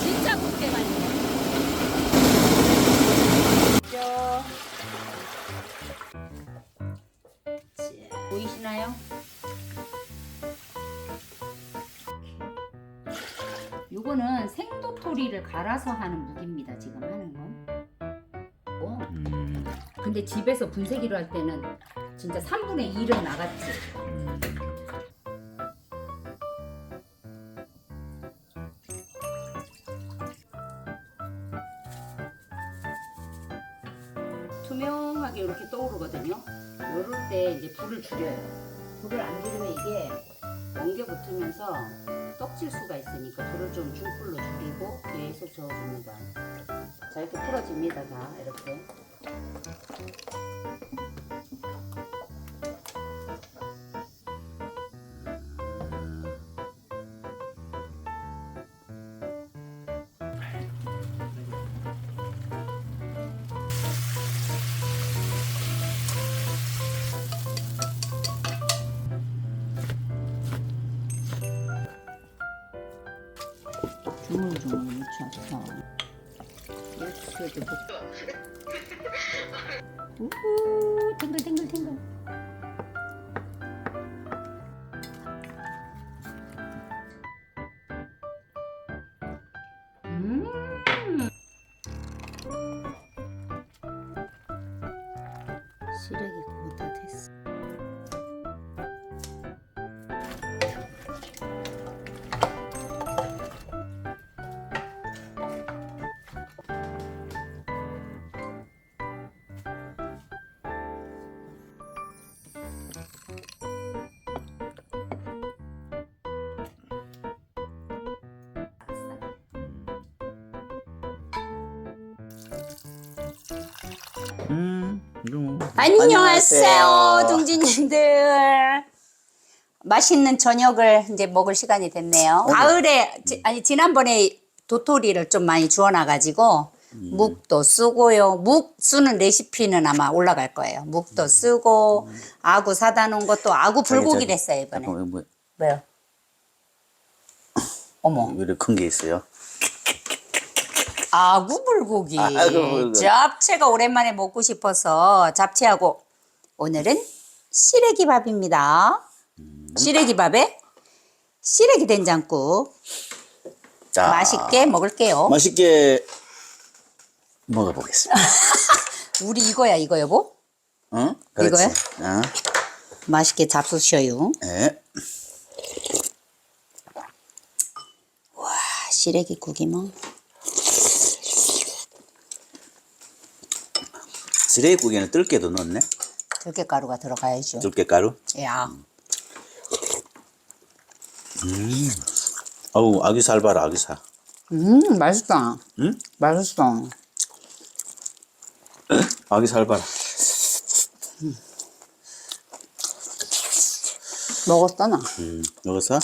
진짜 굵게 말려. 보이시나요? 요거는 생도토리를 갈아서 하는 무기입니다. 지금 하는 건. 어, 음, 근데 집에서 분쇄기로 할 때는 진짜 3분의 1은 나갔지. 투명하게 이렇게 떠오르거든요. 이럴 때 이제 불을 줄여요. 불을 안 줄이면 이게 멍게 붙으면서 떡질 수가 있으니까 불을 좀 중불로 줄이고 계속 저어줍니다. 자 이렇게 풀어집니다. 다 이렇게. 주물주물 묻혀서 육수도 붓고 우후 탱글탱글탱글. 음! 시래기 음. 안녕하세요, 동지님들. 맛있는 저녁을 이제 먹을 시간이 됐네요. 가을에 지, 아니 지난번에 도토리를 좀 많이 주워 놔 가지고 묵도 쓰고요. 묵 쓰는 레시피는 아마 올라갈 거예요. 묵도 쓰고 아구 사다 놓은 것도 아구 불고기 저기, 됐어요 이번에. 잠깐만, 뭐, 왜요? 어머, 왜 이렇게 큰 게 있어요? 아구 불고기. 아구 불고기. 잡채가 오랜만에 먹고 싶어서 잡채하고 오늘은 시래기 밥입니다. 시래기 밥에 시래기 된장국 자, 맛있게 먹을게요. 맛있게 먹어보겠습니다. 우리 이거야 이거 여보? 응? 그렇지. 이거야? 어? 맛있게 잡수셔요. 네. 와 시래기 국이 뭐 쓰레기국에는 들깨도 넣었네. 들깨가루가 들어가야죠. 들깨가루. 야 어우, 아기살 봐라, 아기살. 음 맛있다. 응? 맛있어. 아기살 봐라. 먹었다 나. 음, 먹었어?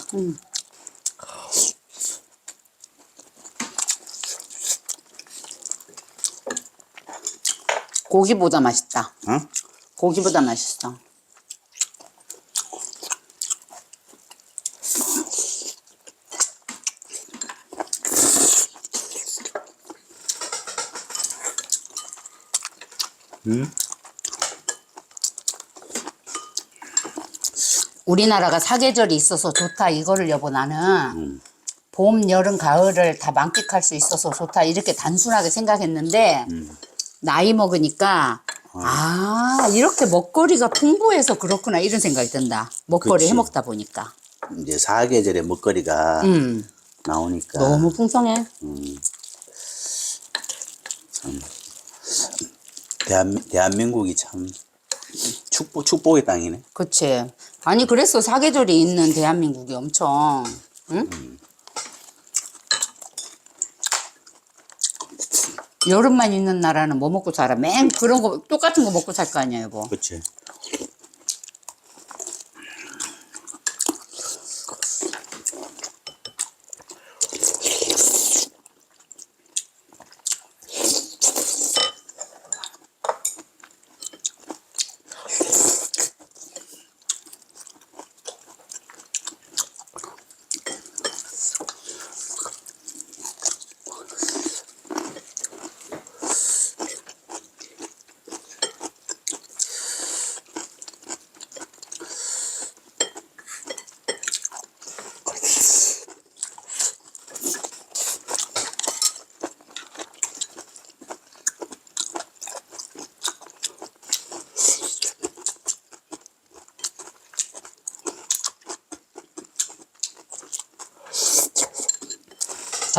고기보다 맛있다. 응? 고기보다 맛있어. 우리나라가 사계절이 있어서 좋다 이거를 여보 나는. 봄, 여름, 가을을 다 만끽할 수 있어서 좋다 이렇게 단순하게 생각했는데 나이 먹으니까 아. 이렇게 먹거리가 풍부해서 그렇구나 이런 생각이 든다. 먹거리 그치. 해 먹다 보니까. 이제 사계절에 먹거리가 음. 나오니까. 너무 풍성해 대한, 대한민국이 참 축복, 축복의 땅이네. 그치 아니 그래서 사계절이 있는 대한민국이 엄청 응? 여름만 있는 나라는 뭐 먹고 살아 맨 그런 거 똑같은 거 먹고 살 거 아니야 여보 그치.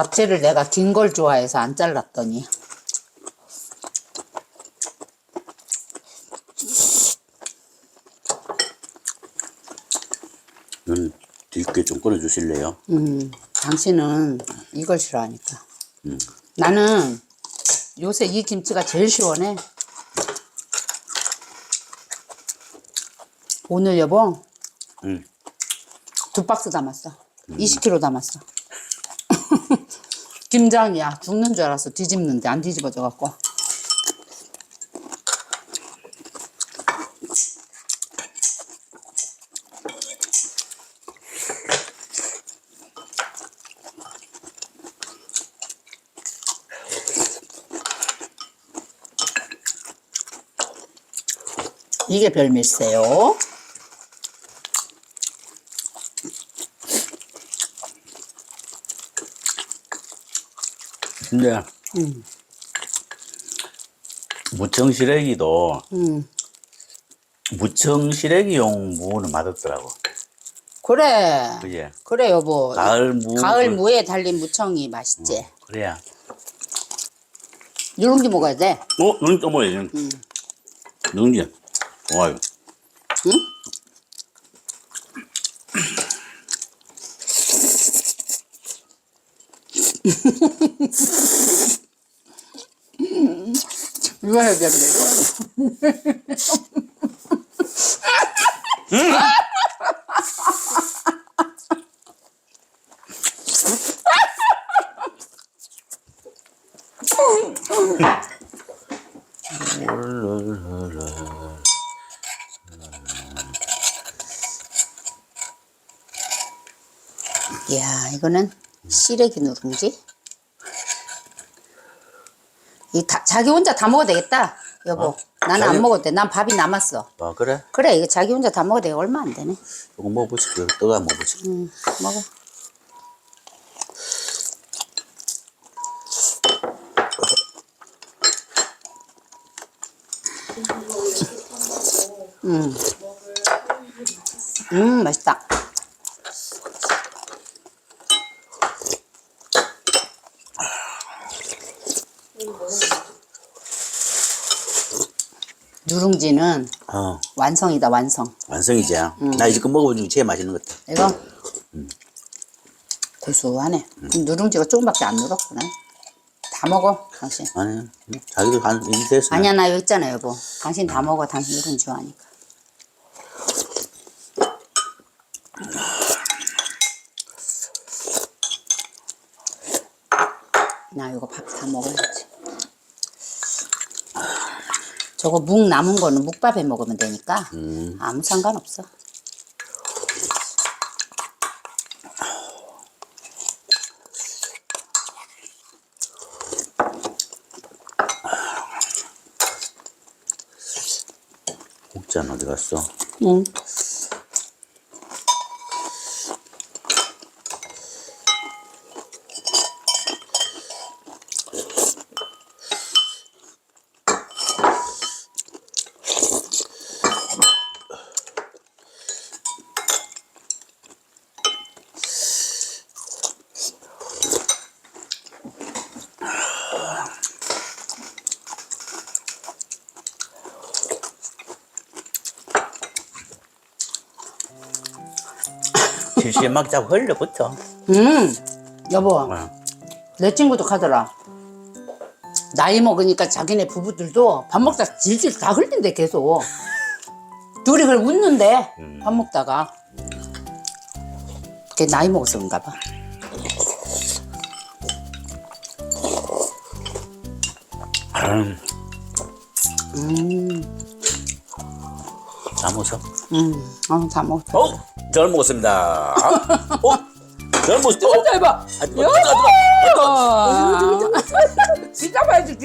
잡채를 내가 긴 걸 좋아해서 안 잘랐더니. 눈 뒤게 좀 꺼내 주실래요? 음, 당신은 이걸 싫어하니까. 나는 요새 이 김치가 제일 시원해. 오늘 여보 응. 두 박스 담았어. 20kg 담았어. 김장이야. 죽는 줄 알았어. 뒤집는데 안 뒤집어져 갖고. 이게 별미세요. 근데 무청 시래기도 음. 무청 시래기용 무는 맛없더라고. 그래. 그지? 그래 여보. 가을 무. 가을 무에 달린 무청이 맛있지. 그래야. 누룽지 먹어야 돼. 어, 눈 떠먹어야지. 누룽지. 좋아요. 응? 이거 해야 되는데 이거. 이거는 시래기 누룽지. 이 다, 자기 혼자 다 먹어도 되겠다 여보. 나는 자기- 안 먹어도 돼. 난 밥이 남았어. 아, 그래? 그래 이거 자기 혼자 다 먹어도 돼. 얼마 안 되네. 조금 먹어보지. 그 떠가 먹어보지. 응 먹어. 음. 음, 맛있다. 누룽지는 어, 완성이다, 완성. 완성이지. 나 이제 껏 먹어본 중에 제일 맛있는 것 같아. 이거 고소하네. 누룽지가 조금밖에 안 늘었구나. 다 먹어, 당신. 아니, 음, 자기도 한, 이제 됐어. 아니야, 나 여기 있잖아, 여보. 당신 다 먹어, 당신 누룽지 좋아하니까. 나 이거 밥 다 먹어야지. 저거 묵 남은 거는 묵밥에 먹으면 되니까 아무 상관없어. 국자는 어디 갔어? 응. 실시에 막 자꾸 흘려붙어. 음, 여보. 어. 내 친구도 가더라. 나이 먹으니까 자기네 부부들도 밥 먹다 질질 다 흘린대 계속. 둘이 그걸 웃는데 밥 먹다가. 걔 나이 먹어서 그런가 봐. 음, 음, 다 먹었어? 응, 어, 다 먹었어. 어? 잘 먹었습니다. 어? 잘 먹었어? 어? 해봐. 아, 어, 여보! 진짜, 진짜 봐야지.